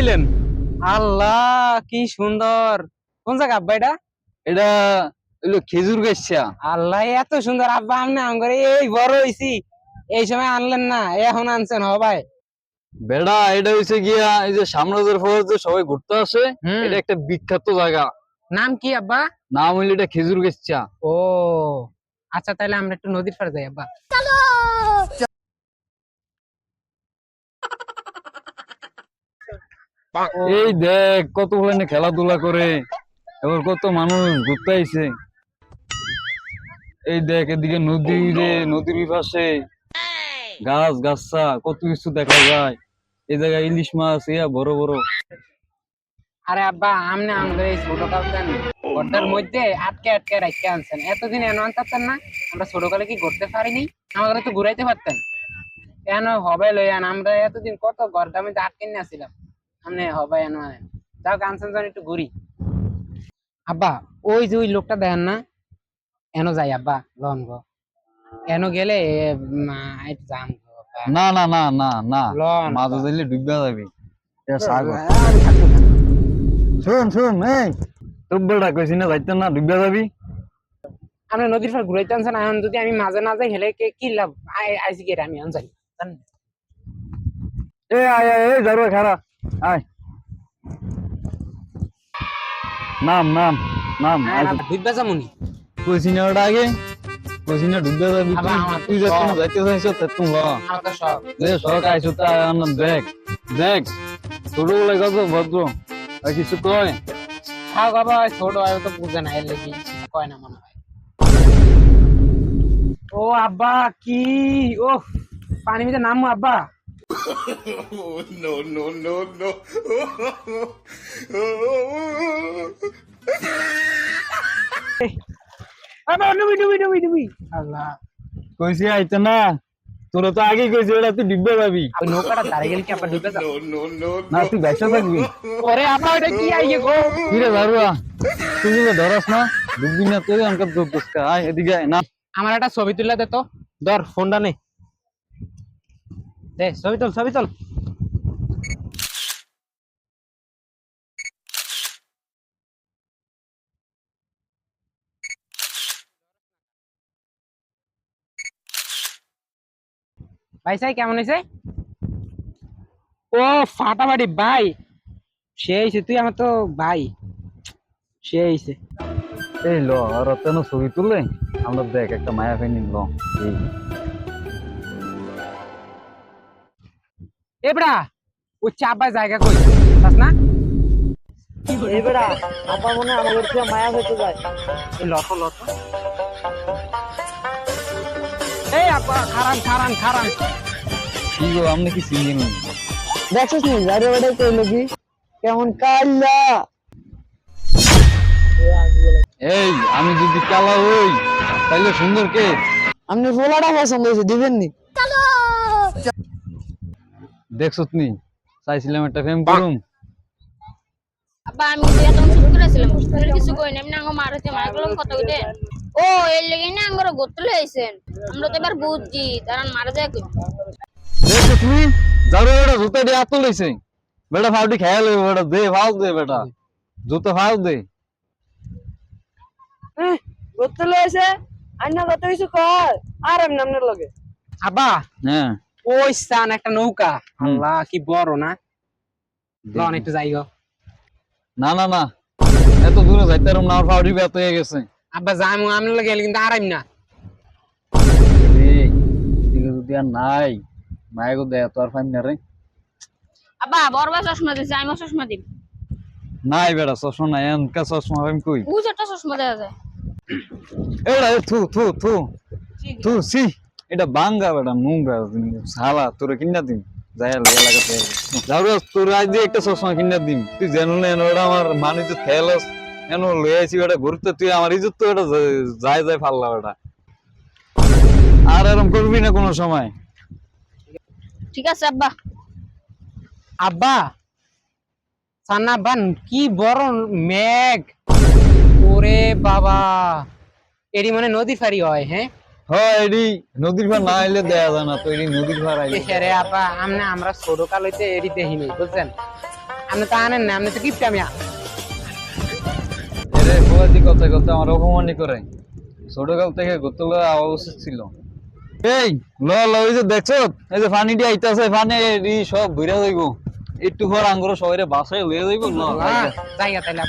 এলেন আল্লাহ কি সুন্দর। কোন জায়গা আব্বা এটা? এটা হইল খেজুর গাছছা আল্লাহ এত সুন্দর। আব্বা আপনি আঙ্গরে এই বড় হইছি। এই সময় আনলেন না এখন আনছেন হ ভাই। বেড়া এটা হইছে গিয়া এই যে সাম্রাজ্যের ফলে যে সবাই ঘুরতে আসে এটা একটা বিখ্যাত জায়গা। নাম কি আব্বা? নাম হইল এটা খেজুর গাছছা ও আচ্ছা তাহলে আমরা একটু নদীর পাড়ে যাই আব্বা। এই দেখ কত বলে খেলাধুলা করে এবার কত মানুষ ঘুরতে আইছে এই দেখ এদিকে নদী রে নদীর পাশে গাছ গাছটা কত কিছু দেখা যায়। এই জায়গায় ইলিশ মাছ ইয়া বড় বড়। আরে আব্বা আমনে আঙ্গরে এই ছোট কালতেন গড্ডার মধ্যে আটকে আটকে রাখতে আনছেন। এতদিন এনে আনতেন না আমরা ছোটকালে কি ঘুরতে পারিনি? আমাদের তো ঘুরাইতে পারতেন। কেন হবে লইয়ান আমরা এতদিন কত গড়টার মধ্যে আটকে নিয়ে আসছিলাম। আমনে হবে এনে আনেন যাও যখন একটু ঘুরি। আব্বা ওই যে ওই লোকটা দেখেন না? এনো যাই আব্বা লন গো। এনো গেলে যাম। না না না না না। লন। মাঝে দিলে ডুববা যাবি। সাগর। শুন শুন এই তোর কইছি না যাইতে না ডুববা যাবি? আমরা নদীর পার ঘুরাইতে আনছেন এখন যদি আমি মাঝে না যাই হেলে কে কি লাভ? আই- আইসি কে আমি এখন যাই এ আয় এই যারো খারা আয়। নাম নাম নাম হ্যাঁ, না, ডুববা যামুনি। কইছি না ওটা আগে? কইছি না ডুববা যাবি তুই। আমার তুই যাইতে চাইছ তে তুমি ল। আমার সরক আইছো তা আনা দেখ। দেখ ছোটবেলায় কত ভদ্র। আর কিছু কয়? থাক বাবা, ছোট ভাই তো বুঝে না, এর লেগে কয় না মনে হয়। ও আব্বা কি? ও পানি মিতে নামু আব্বা। no, no, no, no. আব্বা ডুবি ডুবি ডুবি ডুবি আল্লাহ। কইছি আইতে না। তোরা তো আগে কইছি ওটা তুই ডুববে যাবি নৌকাটা দাঁড়িয়ে গেলে কি আব্বা ডুবে যাবে No, no, no, না তুই ব্যবসা থাকবি। ওরে আব্বা ওটা কি আইয়ে গো? কিরে দারুয়া তুই যদি ধরাস না ডুববি না তুই আমাকে ধরতেস আয় এদিকে না। আমার একটা ছবি তুলে দে তো। ধর ফোনটা নে। দে, ছবি তোল ছবি তোল। ভাই, সাই, কেমন হয়েছে ও, ফাটাফাটি, ভাই। সে হয়েছে তুই আমার তো ভাই। সে হয়েছে এই ল, আর তেন ছবি তুললে? আমরা দেখ, একটা মায়া ফেনি ল এবড়া ও চাপা জায়গা কই বুঝছ না? এবারে আপা মনে আমাদের থেকে মায়া হইতে যায়। এই লত লত এই আপা খারান খারান খারান। কি গো আপনি কি দেখছিস নি যারে বেড়ে কইলো কি কেমন কাল্লা এই আমি যদি কালা হই তাইলে সুন্দর কে? আপনি ফোলাটা পছন্দ হয়েছে দিবেন নি? দেখছত নি চাইছিলাম একটা ফেম করুম। আব্বা আমি তো এখন শুরু করেছিলাম কিছু কই না এমনি আঙ্গ মার হইতে মার গেলাম কত উঠে। ও এর লেগে না আঙ্গর গোতল হয়েছেন আমরা তো এবার বুঝছি তারা মারা যায় কই দেখছ তুমি? যারো বেটা জুতা দিয়ে হাত লইছে বেটা ফাউটি খেয়াল হইব বেটা। দে ফাউ দে বেটা। জুতা ফাউ দে। কত কিছু কর আর লগে। হ্যাঁ। ওই স্থান একটা নৌকা। আল্লাহ কি বড় না? লন একটু যাই গো। না না না। এত দূরে যাইতে পারুম না আমার ফাউটি ব্যথ হয়ে গেছে। আব্বা যাই আমি লাগে কিন্তু আরাম না। যদি আর নাই মায়ের দেয় তো আর ফাইন না রে। আব্বা বড়বা চশমা দিছে আমি চশমা দিব নাই বেটা চশমা নাই এনকা চশমা ফাইম কই? বুঝ চশমা দেওয়া যায়। এড়া থু থু থু। থু সি এটা বাঙ্গা বেটা নোংরা সালা তোরে কিনা দিম। যাই লাগে লাগাতে যাও তোর আজ দিয়ে একটা চশমা কিনা দিম। তুই জানো না এনো এটা আমার মানে যে খেলস এনো লই আইছি ঘুরতে তুই আমার ইজ্জত তো এটা যায় যায় ফাল্লা বেটা। আর এরম করবি না কোনো সময়। ঠিক আছে আব্বা। আব্বা? কি বড় মেঘ। ওরে বাবা। এরি মানে নদী ফারি হয় হ্যাঁ? হয় এডি নদীর ভার না আইলে দেয়া যায় না তো এডি নদীর ভার আইলে আপা আমনে আমরা ছোট কাল এরি দেখিনি বুঝছেন? আপনি তো আনেন না আপনি তো কিপটা মিয়া এরে বৌদি কথা কথা আমার করে। ছোটকাল থেকে ঘুরতে লওয়া আওয়া উচিত ছিল। এই ল ল ওই যে দেখছ এই যে পানি দিয়ে আইতাছে পানি এডি সব ঘুরে যাইব। একটু পর আঙ্গুর শহরে বাসায় লয়ে যাইব হ্যাঁ, জায়গা তাইলে